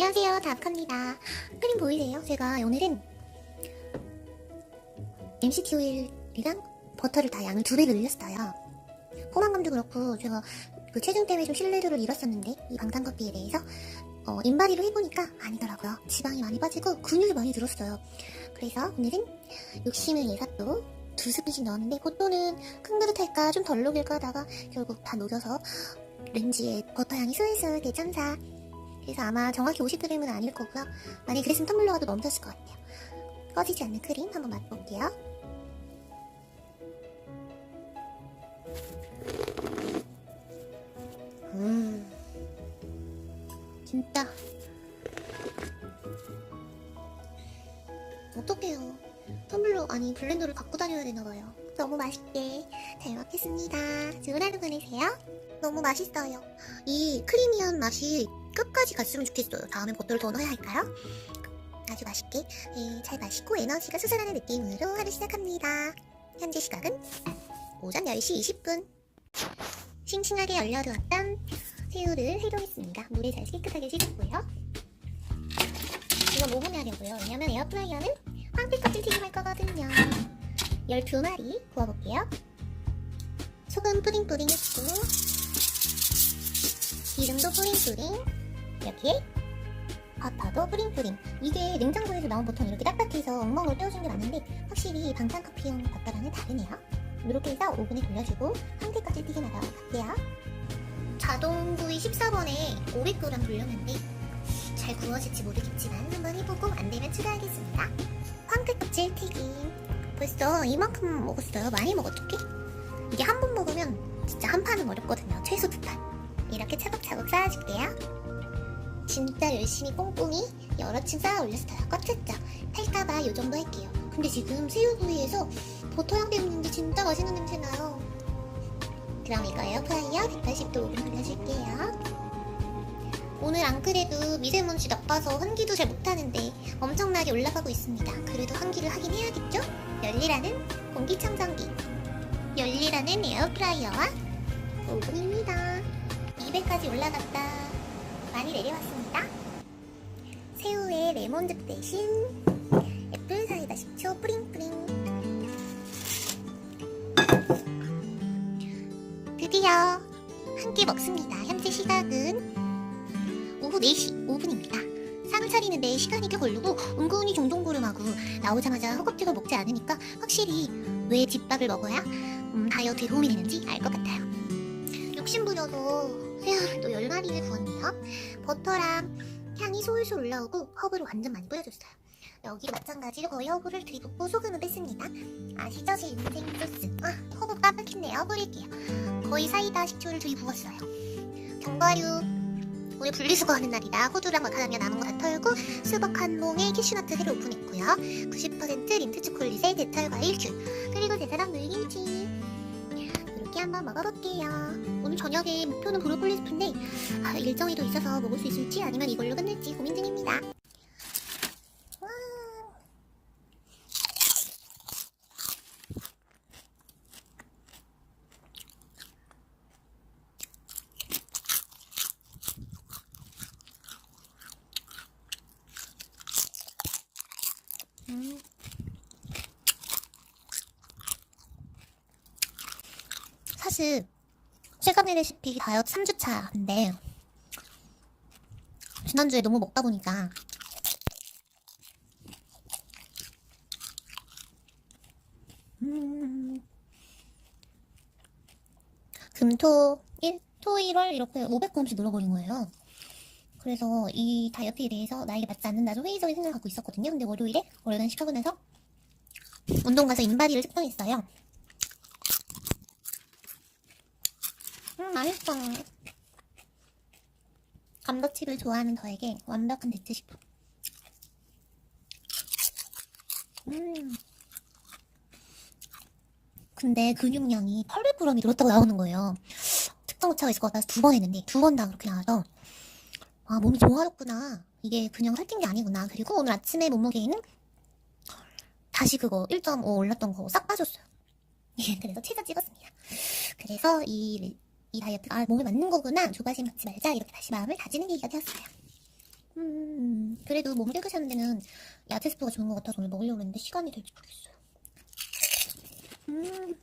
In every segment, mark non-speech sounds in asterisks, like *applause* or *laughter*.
안녕하세요. 다크입니다. 크림 보이세요? 제가 오늘은 MCT 오일이랑 버터를 다 양을 두 배 늘렸어요. 포만감도 그렇고 제가 그 체중 때문에 좀 신뢰도를 잃었었는데 이 방탄커피에 대해서 어, 인바디로 해보니까 아니더라고요. 지방이 많이 빠지고 근육이 많이 들었어요. 그래서 오늘은 욕심을 내서 또 두 스푼씩 넣었는데 보통은 큰 그릇 할까 좀 덜 녹일까 하다가 결국 다 녹여서 렌지에 버터 향이 슬슬 대천사 그래서 아마 정확히 50g은 아닐 거고요. 만약에 그랬으면 텀블러 가도 넘쳤을 것 같아요. 꺼지지 않는 크림 한번 맛볼게요. 음, 진짜 어떡해요. 텀블러 아니 블렌더를 갖고 다녀야 되나봐요. 너무 맛있게 잘 먹겠습니다. 좋은 하루 보내세요. 너무 맛있어요. 이 크리미한 맛이 끝까지 갔으면 좋겠어요. 다음에 버터를 더 넣어야 할까요? 아주 맛있게 네, 잘 마시고 에너지가 솟아나는 느낌으로 하루 시작합니다. 현재 시각은 오전 10시 20분. 싱싱하게 열려두었던 새우를 해동했습니다. 물에 잘 깨끗하게 씻었고요. 이거 모금하려고요. 왜냐면 에어프라이어는 황태 껍질 튀김할 거거든요. 12마리 구워볼게요. 소금 뿌링뿌링 했고 기름도 뿌링뿌링 여기에 버터도 뿌링뿌링. 이게 냉장고에서 나온 버터는 이렇게 딱딱해서 엉망으로 떼어준 게 맞는데 확실히 방탄커피용 버터랑은 다르네요. 이렇게 해서 오븐에 돌려주고 한 개까지 튀김하러 갈게요. 자동구이 14번에 500g 돌렸는데 잘 구워질지 모르겠지만 한번 해보고 안되면 추가하겠습니다. 황태껍질 튀김. 벌써 이만큼 먹었어요. 많이 먹었죠? 이게 한 번 먹으면 진짜 한 판은 어렵거든요. 최소 두 판. 이렇게 차곡차곡 쌓아줄게요 진짜 열심히 꼼꼼히 여러 층 쌓아 올렸어요. 꽉 찼죠? 탈까봐 요 정도 할게요. 근데 지금 새우구이에서 버터 향 때문인지 진짜 맛있는 냄새 나요. 그럼 이거 에어프라이어 180도 오븐 돌려줄게요. 오늘 안 그래도 미세먼지 나빠서 환기도 잘 못하는데 엄청나게 올라가고 있습니다. 그래도 환기를 하긴 해야겠죠? 열리라는 공기청정기, 열리라는 에어프라이어와 오븐입니다. 200까지 올라갔다. 많이 내려왔습니다. 새우에 레몬즙 대신 애플 사이다 10초 뿌링뿌링. 드디어 한 끼 먹습니다. 현재 시각은 오후 4시 5분입니다. 상을 차리는데 시간이 꽤 걸리고 은근히 종종고름하고 나오자마자 허겁지겁 먹지 않으니까 확실히 왜 집밥을 먹어야 음, 다이어트에 도움이 되는지 알 것 같아요. 욕심부려서 새우를 또 10마리를 구웠네요. 버터랑 향이 솔솔 올라오고 허브를 완전 많이 뿌려줬어요. 여기 마찬가지로 거의 허브를 뒤붓고 소금을 뺐습니다. 아시죠? 제 인생 소스. 아, 허브 깜빡했네요. 뿌릴게요. 거의 사이다 식초를 뒤부었어요. 견과류. 오늘 분리수거 하는 날이다. 호두랑 마카다미아 남은 거 다 털고 수박 한 봉에 캐슈너트 새로 오픈했고요. 90% 린트 초콜릿에 대철 과일 큐. 그리고 제사랑 물김치. 이렇게 한번 먹어볼게요. 오늘 저녁에 목표는 브로콜리 스프인데 아, 일정이 더 있어서 먹을 수 있을지 아니면 이걸로 끝낼지 고민 중입니다. 와. 음. 사실 최근의 레시피 다이어트 3주차인데 지난주에 너무 먹다 보니까 음, 금토 1, 토 1월 이렇게 500g씩 늘어버린 거예요. 그래서 이 다이어트에 대해서 나에게 맞지 않는다고 회의적인 생각을 갖고 있었거든요. 근데 월요일에 월간 시켜고 나서 운동 가서 인바디를 측정했어요. 음, 맛있어. 감자칩을 좋아하는 저에게 완벽한 대체식품. 음. 근데 근육량이 800g이 늘었다고 나오는 거예요. 특정 오차가 있을 것 같아서 두 번 했는데 두 번 다 그렇게 나와서 아 몸이 좋아졌구나. 이게 그냥 살찐 게 아니구나. 그리고 오늘 아침에 몸무게는 다시 그거 1.5 올랐던 거 싹 빠졌어요. 예, *laughs* 그래서 최저 찍었습니다. 그래서 이, 이 다이어트가 아, 몸에 맞는 거구나. 조바심 갖지 말자. 이렇게 다시 마음을 다지는 계기가 되었어요. 음, 그래도 몸을 깨끗이 데는 야채 스프가 좋은 것 같아서 오늘 먹으려고 했는데 시간이 될지 모르겠어요. 음.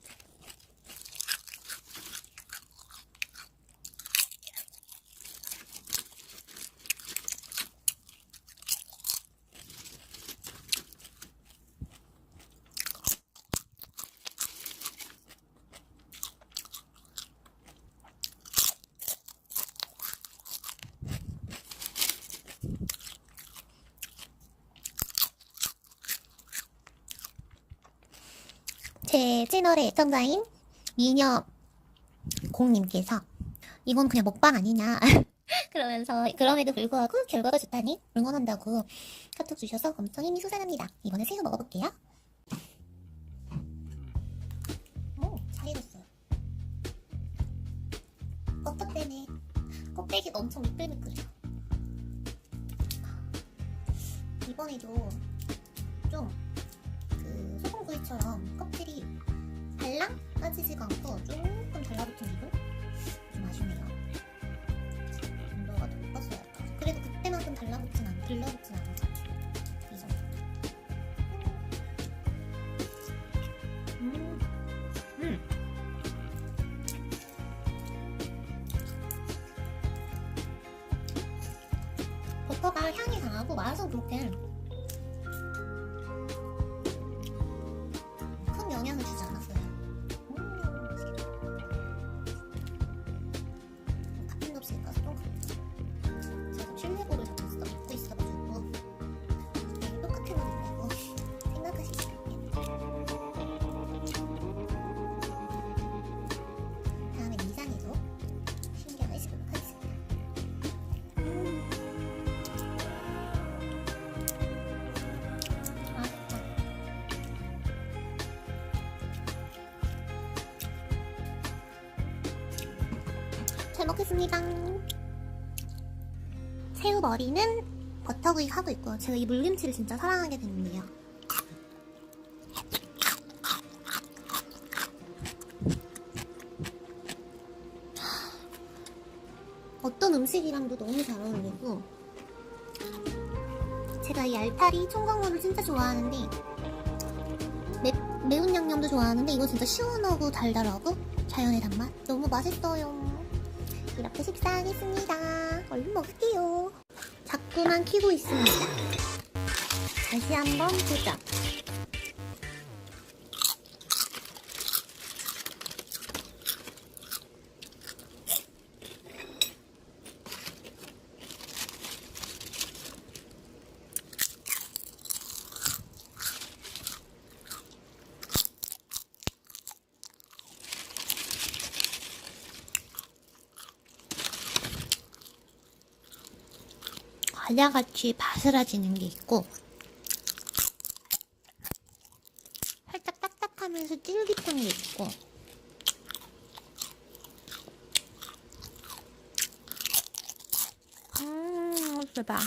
제 채널의 애청자인 미녀 공님께서 이건 그냥 먹방 아니냐 *laughs* 그러면서 그럼에도 불구하고 결과가 좋다니 응원한다고 카톡 주셔서 엄청 힘이 솟아납니다. 이번에 새우 먹어볼게요. 오, 잘 익었어요. 버터 때문에 껍데기가 엄청 미끌미끌해요. 이번에도 좀 빠지지가 않고 조금 달라붙은 기분? 좀 아쉽네요. 온도가 더 높았어야 할까. 그래도 그때만큼 달라붙진 않, 들러붙진 같아요. 이 정도. 음. 음. 버터가 향이 강하고 맛은 그렇게 잘 먹겠습니다. 새우 머리는 버터구이 하고 있고 제가 이 물김치를 진짜 사랑하게 됐네요. 어떤 음식이랑도 너무 잘 어울리고 제가 이 알타리 총각물을 진짜 좋아하는데 매, 매운 양념도 좋아하는데 이거 진짜 시원하고 달달하고 자연의 단맛 너무 맛있어요. 이렇게 식사하겠습니다. 얼른 먹을게요. 자꾸만 키고 있습니다. 다시 한번 보자. 과자같이 바스라지는 게 있고 살짝 딱딱하면서 쫄깃한 게 있고 음, 대박.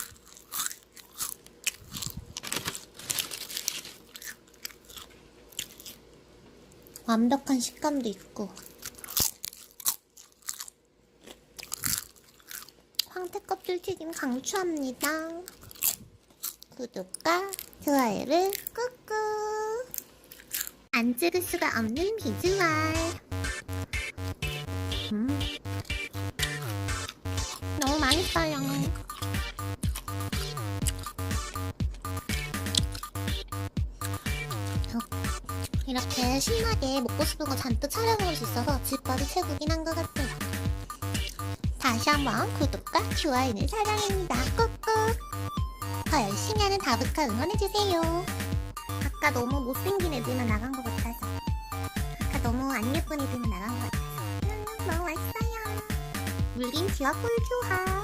완벽한 식감도 있고 껍질 튀김 강추합니다. 구독과 좋아요를 꾹꾹. 안 찍을 수가 없는 비주얼. 음. 너무 맛있어요. 이렇게 신나게 먹고 싶은 거 잔뜩 먹을 수 있어서 집밥이 최고긴 한 것 같아요. 다시 한번 구독과 좋아요는 사랑입니다. 꾹꾹. 더 열심히 하는 다부카 응원해주세요. 아까 너무 못생긴 애들만 나간 것 같아서. 아까 너무 안 예쁜 애들만 나간 것 같아서. 음, 너무 맛있어요. 물김치와 꿀교환.